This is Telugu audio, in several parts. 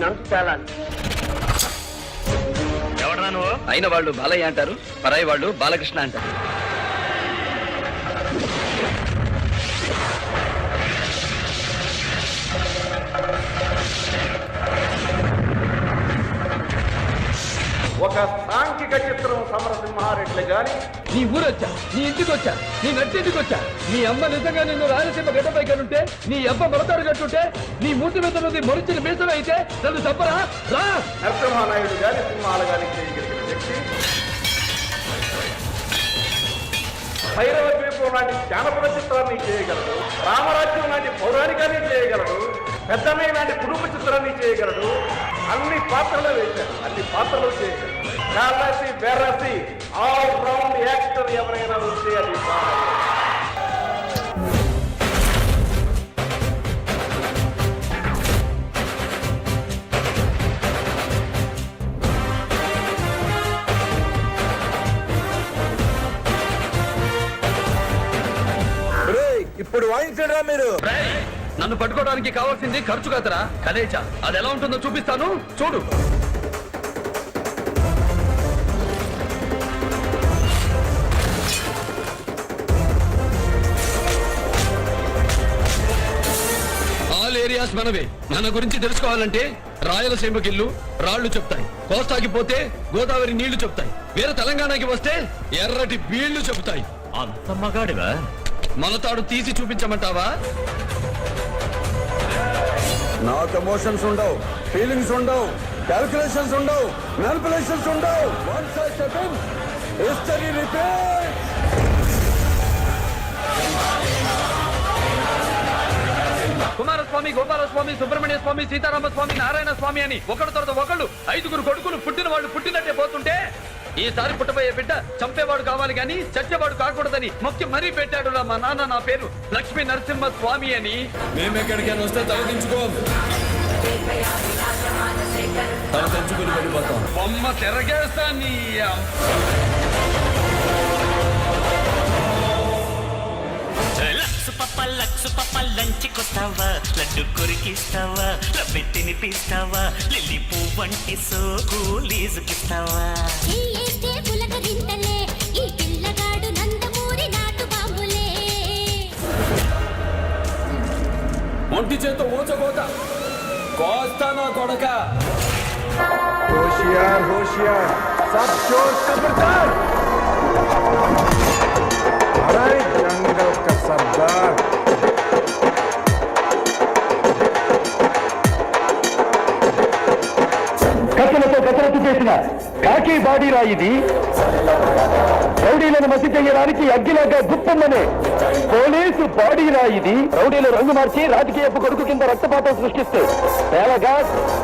తేలాలి. ఎవడరా నువ్వు? అయిన వాళ్ళు బాలయ్య అంటారు పరాయి వాళ్ళు బాలకృష్ణ అంటారు. సాంఘిక చిత్రం సమరసింహారెడ్డి గాని నీ ఊరొచ్చా? నీ ఇంటికి వచ్చా నీ నట్టింటికి వచ్చా నీ అమ్మ నిజంగా నిన్ను రాయలసీమ గడ్డపై కనుంటే నీ అబ్బ మొలతాడు కట్టుంటే నీ మూతి మీద ఉన్నది మొరిచిన మీసలు అయితే నన్ను తప్పరా రా! నరసింహానాయుడు గాని సింహాలు గాని చేయగలిగిన వ్యక్తి. భైరవ ద్వీపం లాంటి జానపద చిత్రాన్ని చేయగలడు. రామరాజ్యం లాంటి పౌరాణికాన్ని చేయగలడు. పెద్దమ్మ లాంటి కుటుంబ చిత్రాన్ని చేయగలడు. అన్ని పాత్రలు వేశారు అన్ని పాత్రలు చేయగలడు. కాలసి బెర్రసి ఆల్ రౌండ్ యాక్టర్ ఎవరైనా ఉంటే అది. ఇప్పుడు వాయించడా మీరు. నన్ను పట్టుకోవడానికి కావాల్సింది ఖర్చు కాదరా. కలేచా అది ఎలా ఉంటుందో చూపిస్తాను. చూడు. ఆల్ ఏరియాస్ మనవే. మన గురించి తెలుసుకోవాలంటే రాయలసీమ గిల్లు రాళ్ళు చెప్తాయి. కోస్తాకి పోతే గోదావరి నీళ్ళు చెప్తాయి. వేరే తెలంగాణకి వస్తే ఎర్రటి బీళ్ళు చెబుతాయి. అంత మగాడివా? మనతాడు తీసి చూపించమంటావా? నాకు ఎమోషన్స్ ఉండవు. ఫీలింగ్స్ ఉండవు. క్యాల్కులేషన్స్ ఉండవు. మ్యానిపులేషన్స్ ఉండవు. Once I step in history repeat Kumaraswamy Gopalaswamy Subrahmanya Swamy Seetharama Swamy Narayana Swamy అని ఒకరి తర్వాత ఒకళ్ళు ఐదుగురు కొడుకులు పుట్టిన వాళ్ళు పుట్టినట్టే పోతుంటే ఈసారి పుట్టబోయే బిడ్డ చంపేవాడు కావాలి గాని చచ్చేవాడు కాకూడదని మొక్కి మరీ పెట్టాడు మా నాన్న నా పేరు లక్ష్మీ నరసింహ స్వామి అని. మేము ఎక్కడికైనా వస్తే తలదించుకోం తల తెంచుకుని వెళ్ళిపోతాం. బొమ్మ తిరగేస్తా నీ పాప లక్సు లడ్డు కొరికిస్తావా? లబ్బి తినిపిస్తావా లిల్లి పువ్వంటి సోకు లీజుకిస్తావా ఒంటి చేత ఊచకోత కోస్తా నా కొడక. హోషియార్ హోషియార్. సబ్ చోర్ ఖబర్దార్ అరే జంగ చేసిన కాకి బాడీరా ఇది రౌడీలను మసి చేయడానికి అగ్గిలాగా గుప్పమ్మనే పోలీసు బాడీరా ఇది రౌడీలు రంగు మార్చి రాజకీయపు కొడుకు కింద రక్తపాతం సృష్టిస్తే తేలగా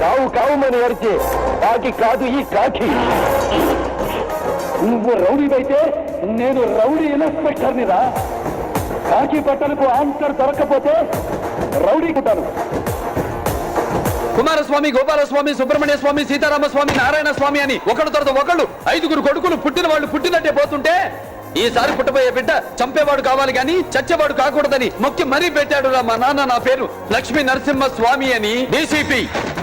కావు కావుమని అరిచే కాకి కాదు ఈ కాకి. నువ్వు రౌడీవైతే నేను రౌడీ ఇన్స్పెక్టర్ని రా కాకి బట్టలకు ఆన్సర్ దొరక్కపోతే రౌడీ కుట్టాను కుమారస్వామి గోపాలస్వామి సుబ్రహ్మణ్య స్వామి సీతారామ స్వామి నారాయణ స్వామి అని ఒకడు తర్వాత ఒకళ్ళు ఐదుగురు కొడుకులు పుట్టిన వాళ్ళు పుట్టినట్టే పోతుంటే ఈసారి పుట్టబోయే బిడ్డ చంపేవాడు కావాలి గాని చచ్చేవాడు కాకూడదని మొక్కి మరీ పెట్టాడు మా నాన్న నా పేరు లక్ష్మీ నరసింహ స్వామి అని DCP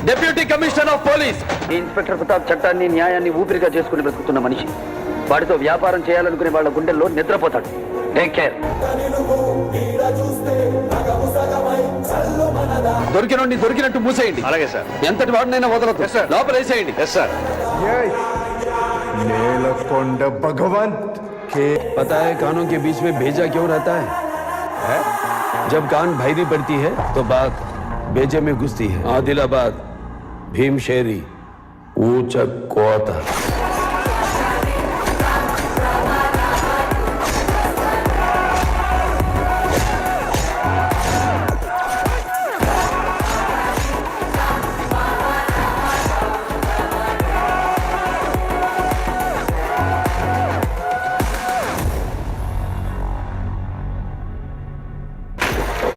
deputy commissioner of police. Inspector Pratap చట్టాన్ని న్యాయాన్ని ఊపిరిగా చేసుకుని బ్రతుకుతున్న మనిషి. వాడితో వ్యాపారం చేయాలనుకునే వాళ్ళ గుండెల్లో నిద్రపోతాడు. టేక్ కేర్ దొరికినండి దొరికినట్టు మూసేయండి అలాగే సార్ ఎంతటి వాడినైనా వదలదు లోపల వేసేయండి ఎస్ సార్ ये नेलकोंड भगवंत के पता है कानों के बीच में भेजा क्यों रहता है, है? जब कान भारी पड़ती है तो बात बेजे में घुसती है आदिलाबाद भीम शेरी ऊंचक कोता